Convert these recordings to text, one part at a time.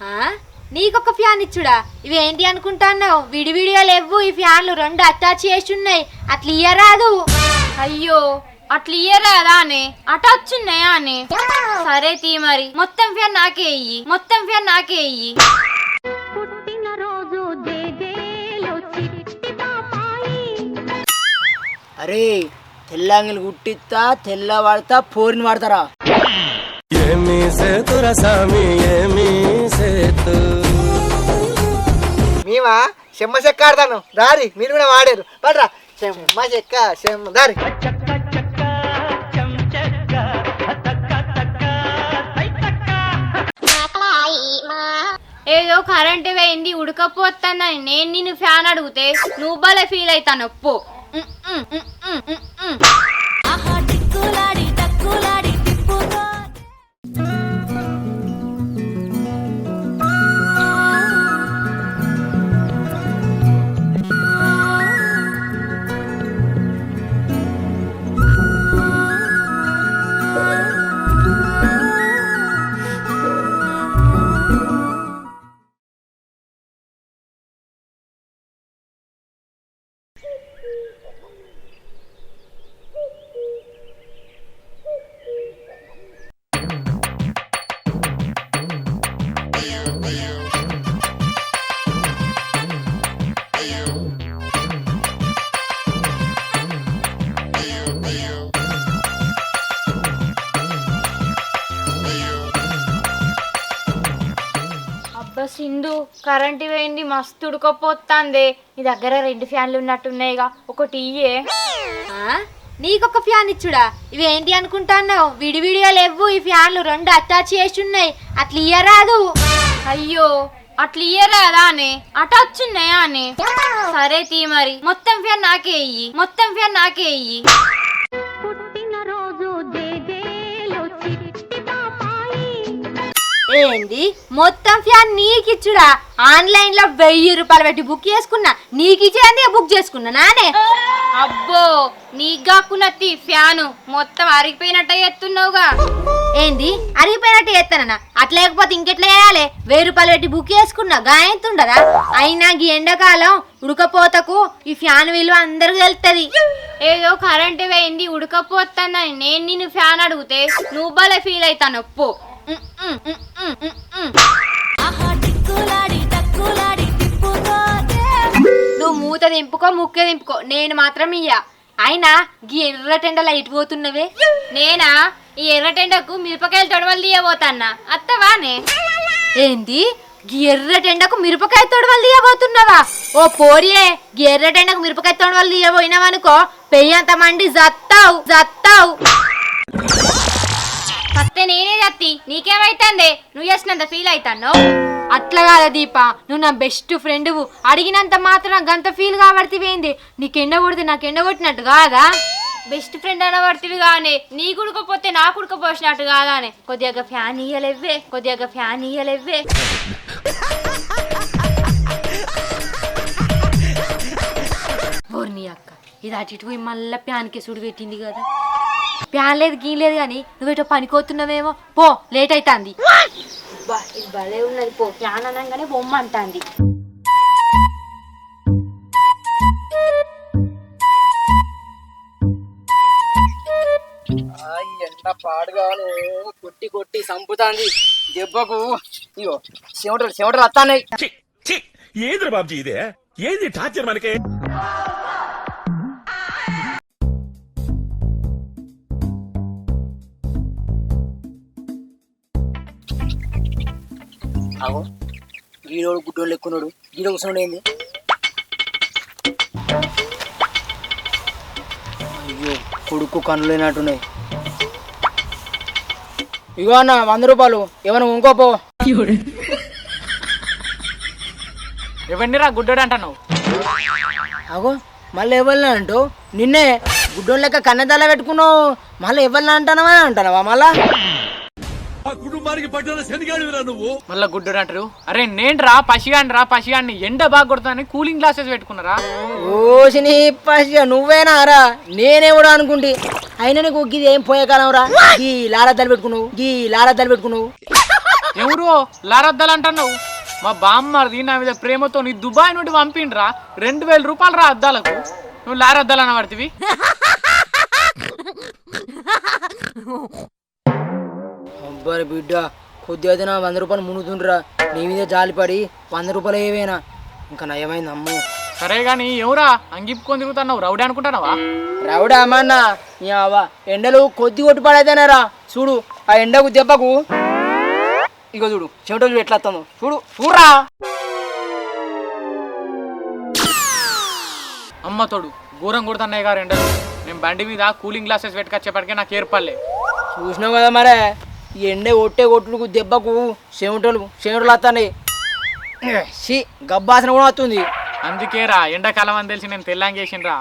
ఆ? నీకొక ఫ్యాన్ ఇచ్చుడా? ఇవి ఏంటి అనుకుంటాన్నావు విడివిడిగా లేవు ఈ ఫ్యాన్లు రెండు అటాచ్ చేసి ఉన్నాయి అట్లా ఇయ్యరాదు. అయ్యో అట్లా ఇయ్యరాదా అని? అటాచ్ ఉన్నాయా అని? సరే తీ మరి. మొత్తం ఫ్యాన్ నాకే ఇయ్యి. మొత్తం ఫ్యాన్ నాకే ఇయ్యి. అరే తెల్లంగిలు గుట్టిస్తా తెల్ల వాడతా పోరిని వాడతారా? ఏమీ సేతుర సామి ఏమీ మేమా? చెమ్మ చెక్క ఆడతాను. దారి మీరు కూడా వాడారు. పడరా చెమ్మ చెక్క చెమ్మ దారి. ఏదో కరెంట్ పోయింది ఉడకపోతుందని నేను నిన్ను ఫ్యాన్ అడిగితే నువ్వు భలే ఫీల్ అవుతాను పో. ఉమ్, ఉమ్, ఉమ్, ఉమ్, సింధు కరెంట్ పోయింది మస్తు ఉడకపోతుంది. నీ దగ్గర రెండు ఫ్యాన్లు ఉన్నట్టున్నాయిగా. ఒకటి ఇయ్యే. ఆ? నీకొక ఫ్యాన్ ఇచ్చుడా? ఇవి ఏంటి అనుకుంటాన్నావు విడివిడిగా లేవు ఈ ఫ్యాన్లు రెండు అటాచ్ చేసి ఉన్నాయి అట్లా ఇయ్యరాదు. అయ్యో అట్లా ఇయ్యరాదా అని అటాచ్ ఉన్నాయా అని సరే తీ మరి. మొత్తం ఫ్యాన్ నాకే ఇయ్యి. మొత్తం ఫ్యాన్ నాకే ఇయ్యి. ఏంది? మొత్తం ఫ్యాన్ నీకిచ్చుడా? ఆన్లైన్లో వెయ్యి రూపాయలు పెట్టి బుక్ చేసుకున్నా. నీకిచ్చేంది బుక్ చేసుకున్నా నానే? అబ్బో నీకు కాకున్నత్తి ఫ్యాను. మొత్తం అరిగిపోయినట్టే ఎత్తున్నావుగా. ఏంది? అరిగిపోయినట్టు చేస్తానన్నా అట్లా లేకపోతే ఇంకెట్లా చేయాలి? వెయ్యి రూపాయలు పెట్టి బుక్ చేసుకున్నా గాయంతుండదా? అయినా ఈ ఎండాకాలం ఉడకపోతకు ఈ ఫ్యాన్ విలువ అందరికి తెలుస్తుంది ఏదో కరెంట్ పోయింది ఉడకపోతుందని నేను నిన్ను ఫ్యాన్ అడిగితే నువ్వు భలే ఫీల్ అవుతాను పో. నువ్వు మూత దింపుకో ముక్క దింపుకో. నేను మాత్రం ఇయ్యా. అయినా గీ ఎర్రటెండ లైట్ పోతున్నవే. నేనా? ఈ ఎర్రటెండకు మిరపకాయలు తొడవలు తీయబోతాన్నా. అత్తవానే? ఏంది? గీ ఎర్రటెండకు మిరపకాయ తొడవలు తీయబోతున్నావా? ఓ పోరియే గీ మిరపకాయ తొడవలు తీయబోయినావనుకో పెయ్యంత మండి జత్తావు జత్తావు. చత్తి నీకేమైతుంది? నువ్వు చేసినంత ఫీల్ అవుతాను అట్లా కాదా దీప నువ్వు నా బెస్ట్ ఫ్రెండ్ అడిగినంత మాత్రం గంత ఫీల్ కాబడితివేంది నీకు ఎండ కొడితే నాకు ఎండ కొట్టినట్టు కాదా? బెస్ట్ ఫ్రెండ్ అనబడుతుంది కానీ నీ కుడకపోతే నా కుడకపోసినట్టు కాదానే. కొద్దిగా ఫ్యాన్ ఇయ్యలేవ్వే కొద్దిగా ఫ్యాన్ ఇయ్యలేవ్వే. ఓర్ని అక్క. ఇది అటు ఇటు పోయి మళ్ళీ ప్యాన్కి సుడి పెట్టింది కదా. ప్యాన్ లేదు గీ లేదు కానీ నువ్వేటో పనికోతున్నావేమో పో లేట్ అవుతుంది ఇది భలే ఉన్నది పో. ప్యాన్ అనగానే బొమ్మ అంటాంది. ఎండ పాడుగాను కొట్టి కొట్టి సంపుతాంది. దెబ్బకు ఇగో చెమటలు చెమటలు వస్తాయి ఏంద్ర బాబ్జీ ఇదే? ఏంది టార్చర్ మనకి? అగో గీడోడు గుడ్డోడు లెక్కున్నాడు. గీడ కూర్చున్నాడు ఏంది? అయ్యో కొడుకు కన్ను లేనట్టున్నాయి. ఇగో అన్న వంద రూపాయలు. ఏమైనా ఇంకోపో ఎవరినిరా గుడ్డోడు అంటున్నావు? అగో మళ్ళీ ఎవరిని అంటూ? నిన్నే గుడ్డోని లెక్క కన్నెదల పెట్టుకున్నావు. మళ్ళీ ఎవరిని అంటానవా అంటానవా మళ్ళా? ఆ కుటుంబానికి పట్టిన శనిగాడివిరా నువ్వు? మళ్ళీ గుడ్డోడు అంటారు అరే నేను రా పసిగాని రా పసిగాని ఎండ బాగా కొడుతుందని కూలింగ్ గ్లాసెస్ పెట్టుకున్నారా? ఓసి నీ పసిగా నువ్వేనా రా నేనే కూడా అనుకుంటి? అయినా నీకు ఇది ఏం పోయే కాలం రా ఈ లారద్దలు పెట్టుకున్నావు. ఈ లారద్దలు పెట్టుకున్నావు. ఎవరు? లారద్దాలు అంటున్నావు. మా బామ్మది నా మీద ప్రేమతో నీ దుబాయ్ నుండి పంపిండ్రా. రెండు వేల రూపాయలు రా అద్దాలకు. నువ్వు లారద్దాలు అనబడితివి. అబ్బాయి బిడ్డ. కొద్దిగా అయితే నా వంద రూపాయలు మునుగుతుండ్రా. నీ మీద జాలిపడి వంద రూపాయలు ఏవేనా. ఇంకా నయమైంది అమ్మో. సరే గాని ఎవరా? అంగిప్పుకొని తిరుగుతున్నావు. రౌడీ అనుకుంటున్నావా? రావుడా అమ్మన్న నీ అవ్వ. ఎండలు కొద్ది కొట్టి పడైతేనేరా. చూడు ఆ ఎండకు దెబ్బకు. ఇగో చూడు చెమటలు ఎట్లా వస్తుందో. చూడు చూడరా. అమ్మ తోడు ఘోరం కొడుతున్నాయి గారు ఎండలు. నేను బండి మీద కూలింగ్ గ్లాసెస్ పెట్టుకొచ్చేపటికే నాకు ఏర్పడలే. చూసినావు కదా మరే. ఎండ కొట్టే కొట్టుకు దెబ్బకు చెమటలు చెమటలు వస్తున్నాయి షీ గబ్బాసన కూడా వస్తుంది అందుకే రా ఎండాకాలం అని తెలిసి నేను తెల్లాంగి వేసిండ్రా.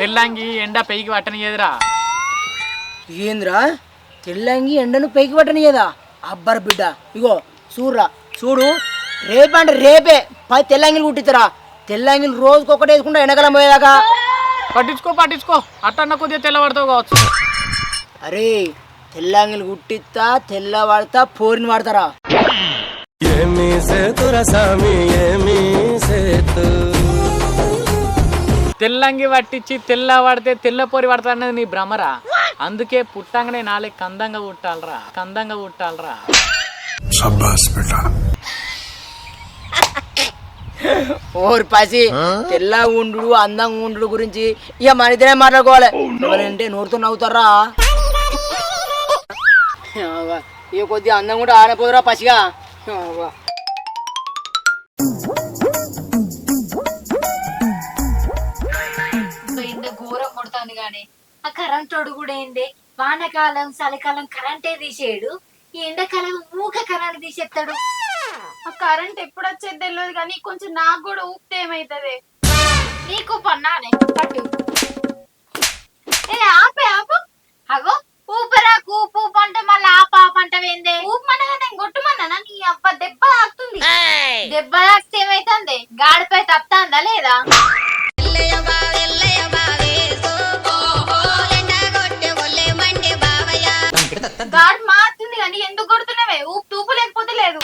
తెల్లాంగి ఎండ పెయికి పట్టనియదురా ఏంద్రా? తెల్లంగి ఎండను పైకి పట్టని కదా అబ్బర్ బిడ్డ. ఇగో చూడురా చూడు. రేపంటే రేపే. పది తెల్లంగిలు కుట్టిస్తారా తెల్లంగిలు రోజుకొకటి వేసుకుంటా ఎండకాలం పోయేదాకా. పట్టించుకో పట్టించుకో. అట్టన్న కొద్దిగా తెల్లబడతావు కావచ్చు. అరే తెల్లంగిలు కుట్టిస్తా తెల్లవాడతా పోరిని వాడతారా? ఏమి సేతురా సామి ఏమి సేతు. తెల్లంగి పట్టించి తెల్ల పడితే తెల్ల పొరి పడతా అన్నది నీ భ్రమరా? అందుకే పుట్టంగానే నాలే కందంగా పుట్టాలరా కందంగా పుట్టాలరా. ఓరి పసి తెల్ల ఉండు అందంగా ఉండు గురించి ఇక మన ఇద్దరే మాట్లాడుకోవాలి. ఎవరంటే నోరుతో నవ్వుతారా? ఇక కొద్దిగా అందంగా కూడా ఆడపోదురా పసిగా. అవ్వ. ఎండ ఘోరం కొడుతుంది కానీ ఆ కరెంట్ తోడు కూడా ఏంది? వానకాలం చలికాలం కరెంటే తీసేయడు ఈ ఎండాకాలం మూక కరెంట్ తీసేస్తాడు ఆ కరెంట్ ఎప్పుడు వచ్చేది తెలియదు కానీ కొంచెం నాకు కూడా ఊపితే ఏమైతుంది? నీకు పన్నానే. పట్టు. ఏ ఆపే ఆపు. అగో. ఊపరా ఊపు అంటే మళ్ళీ ఆప ఆప అంటవేందే ఊపమనగా నేను కొట్టుమన్నా నీ అబ్బ దెబ్బ తాకుతుంది. దెబ్బ తాకితే ఏమైతుంది? గాడిపై తప్పుతాందా లేదా? గాడి మారుతుంది కానీ ఎందుకు కొడుతున్నావే? ఊపు తూపు లేకపోతే లేదు.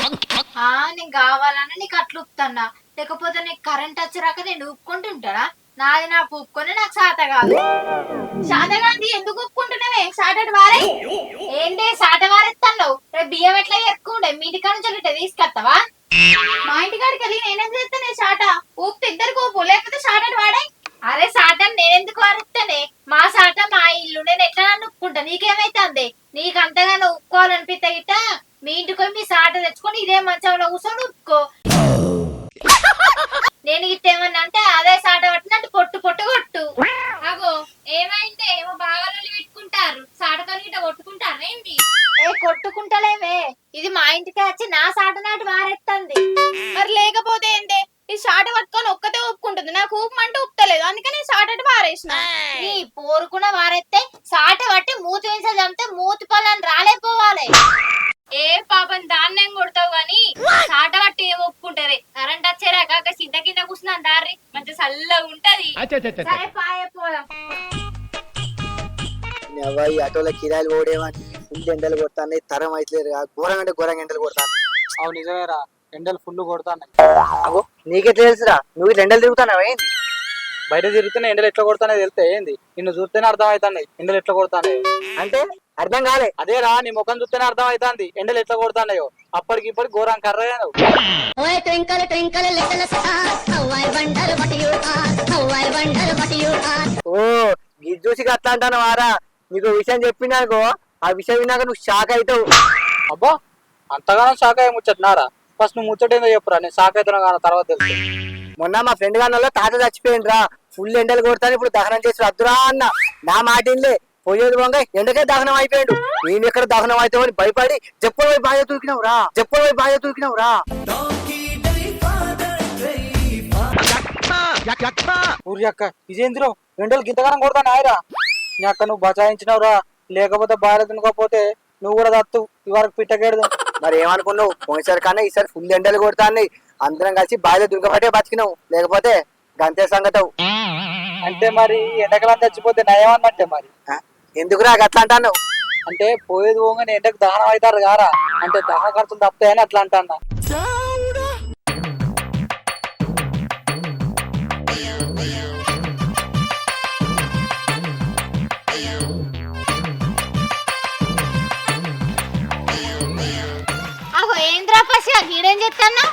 ఆ నేను కావాలని నీకు అట్లా ఊపుతున్నా. లేకపోతే నీకు కరెంట్ వచ్చరాక నేను ఊపుకుంటుంటానా? నాది నా ఒప్పుకొని నాకు సాత కాదు. సాత కాదు ఎందుకు ఒప్పుకుంటున్నావే? సాటటి వారే. ఏంటి సాట వారెత్తాను రేపు బియ్యం ఎట్లా ఎక్కుండే మీ ఇంటికాడ నుంచి ఇట్లా తీసుకొస్తావా మా ఇంటికాడికి వెళ్ళి నేనేం చేస్తానే సాట ఊపితే ఇద్దరు ఊపు లేకపోతే సాటటి వాడే. అరే సాటని నేనెందుకు వారెత్తానే? మా పట్టి మూతి వేసే చంపితే మూతి పళ్ళని రాలేపోవాలి ఏ పాపం దాన్నేం కొడతావు గాని? సాట పట్టి ఏం ఒప్పుకుంటారే కరెంట్ వచ్చేరాక సిద్ధ కింద కూర్చున్నాను దారి మంచి చల్లగా ఉంటది. సరే ఈ ఆటోలో కిరాయిలు పోడేమని ఫుల్ ఎండలు కొడతాను తరం అవుతలేదు ఘోరంగా అంటే ఘోరంగా ఎండలు కొడతాను అవును నిజమేరా ఎండలు ఫుల్ కొడతాను అగో నీకెట్లా తెలుసురా? నువ్వు ఎండలు ఏంది? బయట తిరుగుతున్న ఎండలు ఎట్లా కొడతానే తెలితే ఏంది? నిన్ను చూస్తేనే అర్థం అవుతున్నాయి ఎండలు ఎట్లా కొడతానే. అంటే అర్థం కాలే. అదేరా నీ ముఖం చూస్తేనే అర్థం అవుతుంది ఎండలు ఎట్లా కొడతానయో అప్పటికి ఇప్పటికి ఘోరం కర్రయ్యాను. ఓ ఇది చూసి అట్లా అంటాను వారా. నీకు విషయం చెప్పినాకో ఆ విషయం విన్నాక నువ్వు షాక్ అవుతావు అబ్బా అంతగానో షాక్ అయ్యి ముచ్చట్నారా ఫస్ట్ నువ్వు ముచ్చటేందో చెప్పురా. నేను షాక్ అవుతున్నా కానీ తర్వాత తెలుసు. మొన్న మా ఫ్రెండ్ గారిలో తాత చచ్చిపోయిండ్రా. ఫుల్ ఎండలు కొడతాను ఇప్పుడు దహనం చేసి వద్దురా అన్న. నా మాటిల్లే పోయేది వంగ ఎండకే దహనం అయిపోయాడు. నేను ఎక్కడ దహనం అవుతామని భయపడి చెప్పుల వైపు బాగా తూకినావు రా చెప్పుల వైపు బాగా తూకినావు రా ఊరి అక్క ఇదేంద్రో? ఎండలు గింతగానం కొడతాను ఆయరా. నీ అక్క నువ్వు బచాయించినావురా. లేకపోతే బాగా తినకపోతే నువ్వు కూడా దత్తు ఇవరకు పిట్టకేడదు. మరి ఏమనుకున్నావు? పోయినసారి కన్నా ఈసారి ఫుల్ ఎండలు కొడతాన్ని అందరం కలిసి బాగా దుర్గపట్టే బతికినావు లేకపోతే గంతే సంగతవు అంటే మరి ఎండకాలం చచ్చిపోతే నయం అన్నట్టే మరి? ఎందుకురా అట్లా అంటాను? అంటే పోయేది పోగానే ఎండకు దహనం అవుతారు కారా? అంటే దహన ఖర్చులు తప్పుతాయని అట్లా అంటా అగో ఏంద్రా పసి? గీడేం చెప్తాన్నా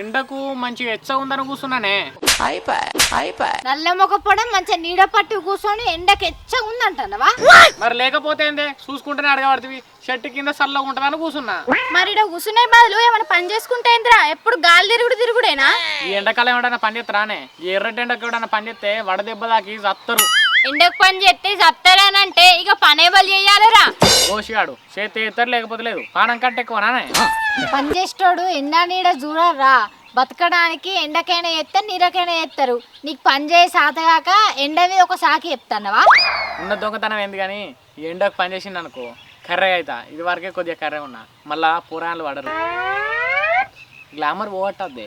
ఎండకు మంచిగా ఎచ్చ ఉందని కూర్చున్నానే నల్ల మొగ పొడం మంచిగా నీడ పట్టు కూర్చొని ఎండకి ఎచ్చ ఉందంటున్నావా మరి లేకపోతే ఏందే? చూసుకుంటేనే అడగబడుతుంది. చెట్టు కింద చల్లగా ఉంటుందని కూర్చున్నా. మరి ఇక్కడ కూర్చునే బదులు ఏమైనా పని చేసుకుంటే ఏంద్రా? ఎప్పుడు గాలి తిరుగుడు తిరుగుడేనా? ఈ ఎండాకాలం ఎవడైనా పని చేస్తారానే ఈ ఎర్రటి ఎండకు ఎవడైనా పని చేస్తే వడదెబ్బ దాకి చత్తరు. ఎండకు పని చేస్తే చెప్తారానంటే ఇక పనే బలి చేయాలరా. ఓషిగాడు చేతి ఎత్తారు లేకపోతే లేదు. పానం కంటే ఎక్కువ నానే. పని చేసేటోడు ఎండ నీడ చూడరా. బతకడానికి ఎండకైనా ఎత్తారు నీరకైనా ఎత్తారు నీకు పని చేయ సాతగాక ఎండ మీద ఒక సాకి చెప్తానవా? ఉన్న దొంగతనం ఏంది కానీ ఈ ఎండకు పని చేసింది అనుకో కర్రే అవుతా ఇది వరకే కొద్దిగా కర్రే ఉన్నా. మళ్ళా పురాణాలు పడరు గ్లామర్ పోగొట్టద్దే.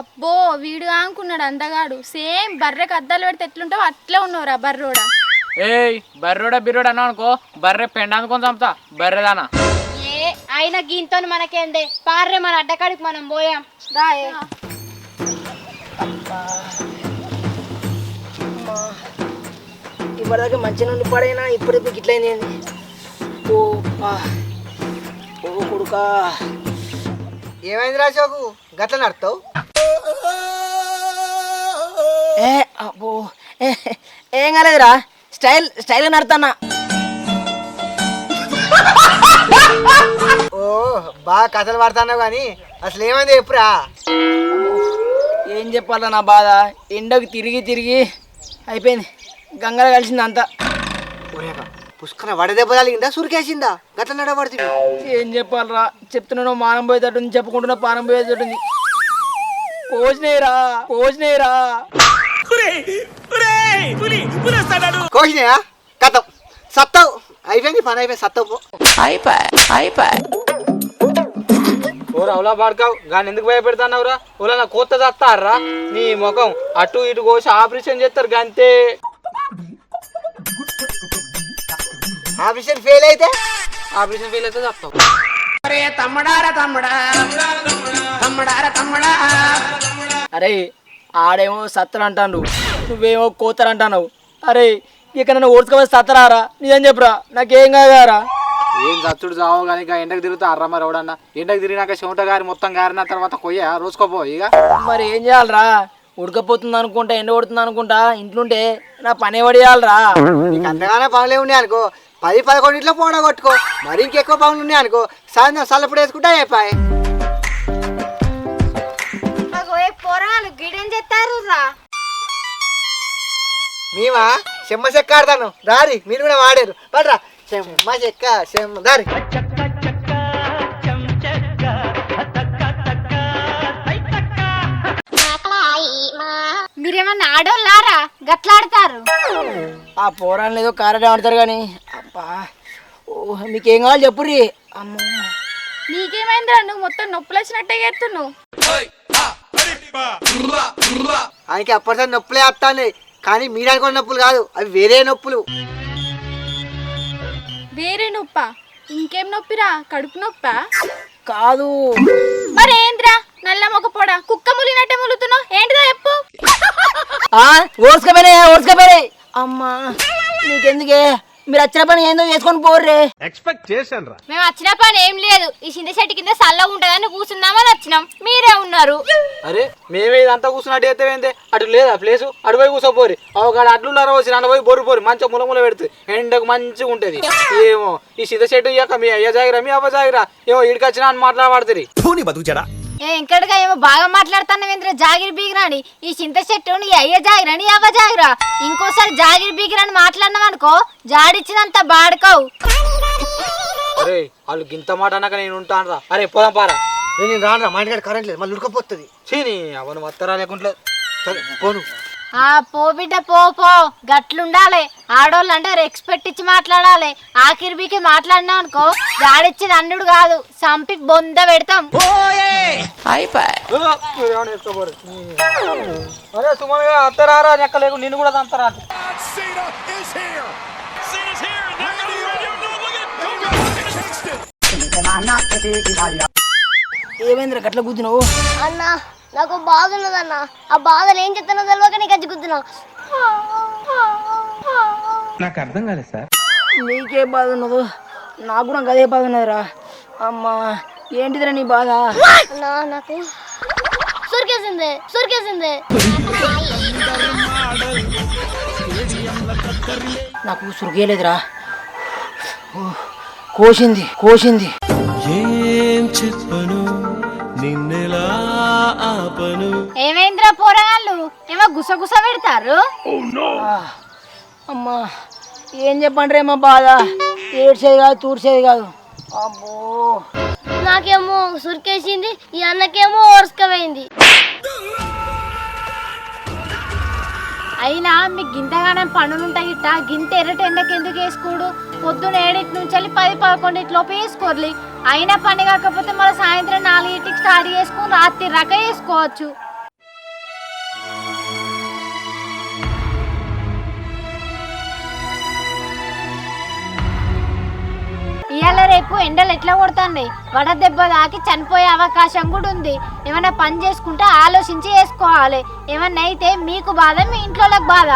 అబ్బో వీడు అనుకున్నాడు అందగాడు. సేమ్ బర్రెకి అద్దాలు పెడితే ఎట్లుంటావు అట్లే ఉన్నవరా బర్రోడా. ఏయ్ బర్రోడా బిర్రోడా అన్నావు అనుకో బర్రె పెండ అనుకొని చంపుతా బర్రెదానా ఏ అయిన గీంతో మనకేందే? పార్రే మన అడ్డకాడికి మనం పోయాం. రా. ఇప్పటిదాకా మంచిగా నుండి పడైనా ఇప్పుడిప్పుడు గిట్లయింది ఏంది? ఓ. ఓ కొడుకా. ఏమైంది రాజోకు గట్ల నడతావు ఏ అబ్బో! ఏ, కాలేదురా? స్టైల్ స్టైల్గా నడతానా? ఓ బాగా కథలు పడతాన్నావు కానీ అసలు ఏమైంది ఎప్పుడా ఏం చెప్పాలా నా బాధ? ఎండకు తిరిగి తిరిగి అయిపోయింది. గంగలో కలిసింది అంతా. పుష్కర వడదెబ్బ తగిలిందా? సురికేసిందా? గట్ల నడబడుతుంది ఏం చెప్పాలరా చెప్తున్నాను మానం పోయేటట్టుంది చెప్పుకుంటున్నా పానం పోయేటట్టుంది. కోసినేరా కోసినేరా కోసినాయా కథం. సత్తావు. అయిపోయింది పని అయిపోయింది సత్తవు. పో ఓ రౌలా పాడకావు గాని ఎందుకు భయపెడతానవురా? ఓలా నా కోత చస్తారా నీ ముఖం అటు ఇటు కోసి ఆపరేషన్ చేస్తారు గంతే. ఆఫీసర్ ఫెయిల్ అయితే? ఆపరేషన్ ఫెయిల్ అయితే చస్తావు అరే ఆడేమో సత్తరు అంటాను నువ్వేమో కోతరు అంటావు అరే ఇక నన్ను ఓడ్చుకోవాలి సత్తరారా? నిజం చెప్పురా నాకేం కాదారా. ఏం చచ్చుడు చావు కానీ ఇక ఎండకు తిరుగుతా అర్రా మరి ఎవడన్నా. ఎండకు తిరిగినాక చెమట గారి మొత్తం గారిన తర్వాత కొయ్య రోజుకోపో ఇక. మరి ఏం చేయాలరా? ఉడకపోతుంది అనుకుంటా ఎండ కొడుతుంది అనుకుంటా ఇంట్లుంటే నా పని పడియాలరా. నీకు అంతగానే పనులే ఉన్నాయి అనుకో. పది పదకొండింట్లో పోడ కొట్టుకో. మరి ఇంకెక్కువ పనులు ఉన్నాయి అనుకో. సాయంత్రం సల్లప్పుడు వేసుకుంటా అయిపోయి. మేమా చెమ్మ చెక్క ఆడతాను రారి మీరు కూడా వాడారు. పడరా. చెమ్మ చెక్క చెమ్మ దారి. మీరేమన్నా ఆడోళ్ళారా? గట్లాడతారు. ఆ పోరాన్ని ఏదో కారడే ఆడతారు కానీ అబ్బా ఓ మీకేం కావాలి చెప్పుర్రి? అమ్మో. నీకేమైందిరా? నువ్వు మొత్తం నొప్పులు వచ్చినట్టే చేస్తున్నావు ఆయనకి అప్పటిసారి నొప్పులే వస్తాయి కానీ మీరు అనుకున్న నొప్పులు కాదు అవి వేరే నొప్పులు. వేరే నొప్ప? ఇంకేం నొప్పిరా? కడుపు నొప్పా? కాదు. మరి ఏంద్రా నల్ల మొక్క పొడ కుక్క ములినట్టే ములుతున్నావు? ఏంటిదా చెప్పు. ఆ ఓడ్చుకపోయినాయి ఓడ్చుకపోయినాయి అమ్మా నీకెందుకే? మీరు వచ్చిన పని ఏందో చేసుకొని పోర్రే. ఎక్స్పెక్ట్ చేశాను రా మేము వచ్చిన పని ఏం లేదు. ఈ చింత చెట్టు కింద చల్లగా ఉంటుందని కూర్చుందామని వచ్చినాం. మీరే ఉన్నారు. అరే మేమే ఇదంతా కూర్చున్నట్టు అయితే ఏంది? అటు లేదా ప్లేసు? అటు పోయి కూర్చోపోరి. అవకాడ అట్లున్నారో వచ్చి నన్ను పోయి బొరు పోరి. మంచిగా ముల ముల పెడుతుంది. ఎండకు మంచిగా ఉంటుంది. ఏమో ఈ సిద్ధ చెట్టు ఇయ్యాక మీ అయ్య జాగిరా మీ అవ్వ జాగిరా. ఏమో ఇడికొచ్చినా అని మాట్లాడబడుతుంది. బతుకుచాడా? ఏ ఇంకటిగా ఏమో బాగా మాట్లాడుతున్నావు ఏంద్ర జాగిరి బీగిరాని. ఈ చింత చెట్టు నీ అయ్య జాగిరా నీ అవ్వ జాగిరా. ఇంకోసారి జాగిరి బీగిరాని మాట్లాడినాం అనుకో జాడిచ్చినంత బాడుకోవు. అరే వాళ్ళు గింత మాట అన్నాక నేను ఉంటాను రా అరే పోదాం పారా. నేను రాను మా ఇంటికాడ కరెంట్ లేదు మళ్ళీ ఉడకపోతుంది. చీని అవను వత్తరా లేకుంటే సరే పోను. ఆ పో బిడ్డ పో పో. గట్లుండాలి. ఆడోళ్ళు అంటే రెస్పెక్ట్ ఇచ్చి మాట్లాడాలి. ఆఖరిబీకి మాట్లాడినా అనుకో జాడిచ్చి అన్నుడు కాదు. సంపి బొంద పెడతాం. అరే సుమన్గా అత్తరారా నిన్ను కూడా తంతరా. ఏమైందిరా గట్ల గుద్దినావు అన్న. నాకు బాధ ఉన్నదన్న ఆ బాధలు ఏం చెప్తానో తెలియక నీకు వచ్చి గుద్దునా నీకే బాధ ఉన్నదో? నాకు కూడా అదే బాధ ఉన్నదిరా. అమ్మా ఏంటిదిరా నీ బాధ? అన్న నాకు సురికేసింది సురికేసింది. నాకు సురిగేలేదురా ఓ, కోసింది కోసింది. ఏం చెప్పను? ఆపను. ఏమైందిరా పోరాళ్ళు ఏమో గుసగుస పెడతారు. ఆ, అమ్మా ఏం చెప్పండి మా బాధ? ఏడ్చేది కాదు తూడ్చేది కాదు. అబ్బో నాకేమో సురికేసింది ఈ అన్నకేమో ఓర్స్కపోయింది అయినా మీకు గింతగానం పనులుంటాయి ఇట్ట గింత ఎర్రటి ఎండకి ఎందుకు వేసుకోడు పొద్దున ఏడింటి నుంచి వెళ్ళి పది పదకొండింటి లోపు వేసుకోర్లి. అయినా పని కాకపోతే మళ్ళీ సాయంత్రం నాలుగింటికి స్టార్ట్ చేసుకుని రాత్రి రక వేసుకోవచ్చు. ఇవాళ రేపు ఎండలు ఎట్లా కొడుతుంది వడ దెబ్బ తాకి చనిపోయే అవకాశం కూడా ఉంది. ఏమైనా పని చేసుకుంటే ఆలోచించి వేసుకోవాలి. ఏమన్నా అయితే మీకు బాధ మీ ఇంట్లో బాధ.